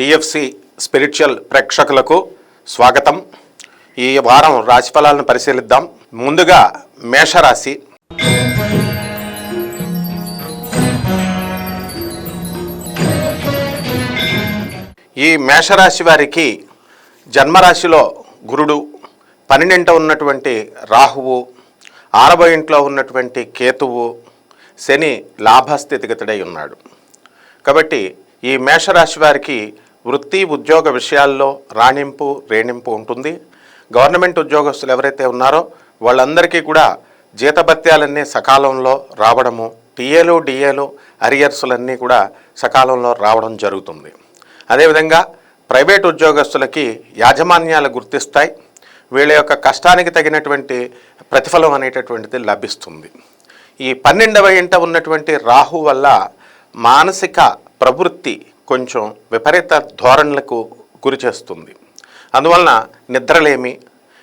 TFC spiritual ప్రేక్షకులకు స్వాగతం. ఈ వారం రాశిఫలాలను పరిశీలిద్దాం. ముందుగా మేషరాశి. ఈ మేషరాశి వారికి జన్మరాశిలో గురుడు పన్నెండింట ఉన్నటువంటి రాహువు ఆరవ ఇంట్లో ఉన్నటువంటి కేతువు శని లాభస్థితిగతుడై ఉన్నాడు. కాబట్టి ఈ మేషరాశి వారికి వృత్తి ఉద్యోగ విషయాల్లో రాణింపు రేణింపు ఉంటుంది. గవర్నమెంట్ ఉద్యోగస్తులు ఎవరైతే ఉన్నారో వాళ్ళందరికీ కూడా జీతభత్యాలన్నీ సకాలంలో రావడము టీఏలు డిఏలు అరియర్సులన్నీ కూడా సకాలంలో రావడం జరుగుతుంది. అదేవిధంగా ప్రైవేట్ ఉద్యోగస్తులకి యాజమాన్యాలు గుర్తిస్తాయి. వీళ్ళ యొక్క కష్టానికి తగినటువంటి ప్రతిఫలం అనేటటువంటిది లభిస్తుంది. ఈ పన్నెండవ ఇంట ఉన్నటువంటి రాహు వల్ల మానసిక ప్రవృత్తి కొంచెం విపరీత ధోరణులకు గురి చేస్తుంది. అందువలన నిద్రలేమి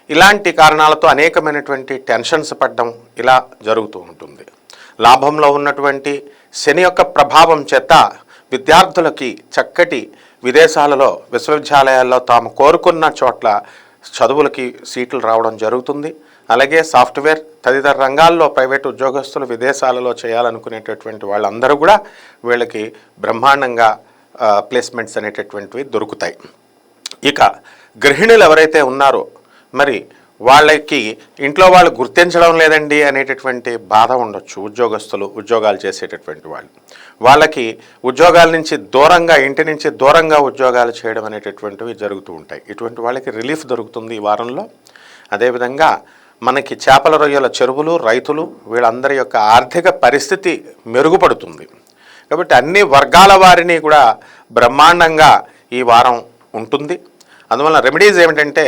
ఇలాంటి కారణాలతో అనేకమైనటువంటి టెన్షన్స్ పడడం ఇలా జరుగుతూ ఉంటుంది. లాభంలో ఉన్నటువంటి శని యొక్క ప్రభావం చేత విద్యార్థులకి చక్కటి విదేశాలలో విశ్వవిద్యాలయాల్లో తాము కోరుకున్న చోట్ల చదువులకి సీట్లు రావడం జరుగుతుంది. అలాగే సాఫ్ట్వేర్ తదితర రంగాల్లో ప్రైవేట్ ఉద్యోగస్తులు విదేశాలలో చేయాలనుకునేటటువంటి వాళ్ళందరూ కూడా వీళ్ళకి బ్రహ్మాండంగా ప్లేస్మెంట్స్ అనేటటువంటివి దొరుకుతాయి. ఇక గృహిణులు ఎవరైతే ఉన్నారో మరి వాళ్ళకి ఇంట్లో వాళ్ళు గుర్తించడం లేదండి అనేటటువంటి బాధ ఉండొచ్చు ఉద్యోగస్తులు ఉద్యోగాలు చేసేటటువంటి వాళ్ళు. వాళ్ళకి ఉద్యోగాల నుంచి దూరంగా ఇంటి నుంచి దూరంగా ఉద్యోగాలు చేయడం అనేటటువంటివి జరుగుతూ ఉంటాయి. ఇటువంటి వాళ్ళకి రిలీఫ్ దొరుకుతుంది ఈ వారంలో. అదేవిధంగా మనకి చేపల రొయ్యల చెరువులు రైతులు వీళ్ళందరి యొక్క ఆర్థిక పరిస్థితి మెరుగుపడుతుంది. కాబట్టి అన్ని వర్గాల వారిని కూడా బ్రహ్మాండంగా ఈ వారం ఉంటుంది. అందువల్ల రెమెడీస్ ఏమిటంటే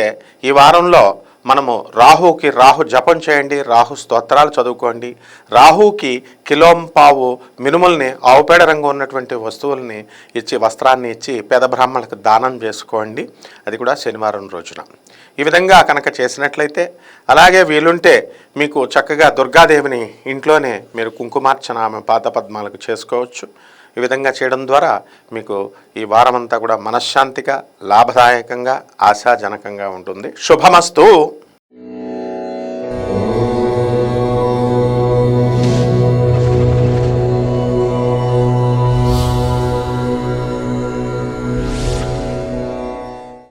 ఈ వారంలో మనము రాహుకి రాహు జపం చేయండి రాహు స్తోత్రాలు చదువుకోండి. రాహుకి కిలోంపావు మినుముల్ని ఆవుపేడ రంగు ఉన్నటువంటి వస్తువుల్ని ఇచ్చి వస్త్రాన్ని ఇచ్చి పేద బ్రాహ్మణులకు దానం చేసుకోండి. అది కూడా శనివారం రోజున. ఈ విధంగా కనుక చేసినట్లయితే అలాగే వీలుంటే మీకు చక్కగా దుర్గాదేవిని ఇంట్లోనే మీరు కుంకుమార్చన ఆమె పాత పద్మాలకు చేసుకోవచ్చు. ఈ విధంగా చేయడం ద్వారా మీకు ఈ వారమంతా కూడా మనశ్శాంతిగా లాభదాయకంగా ఆశాజనకంగా ఉంటుంది. శుభమస్తు!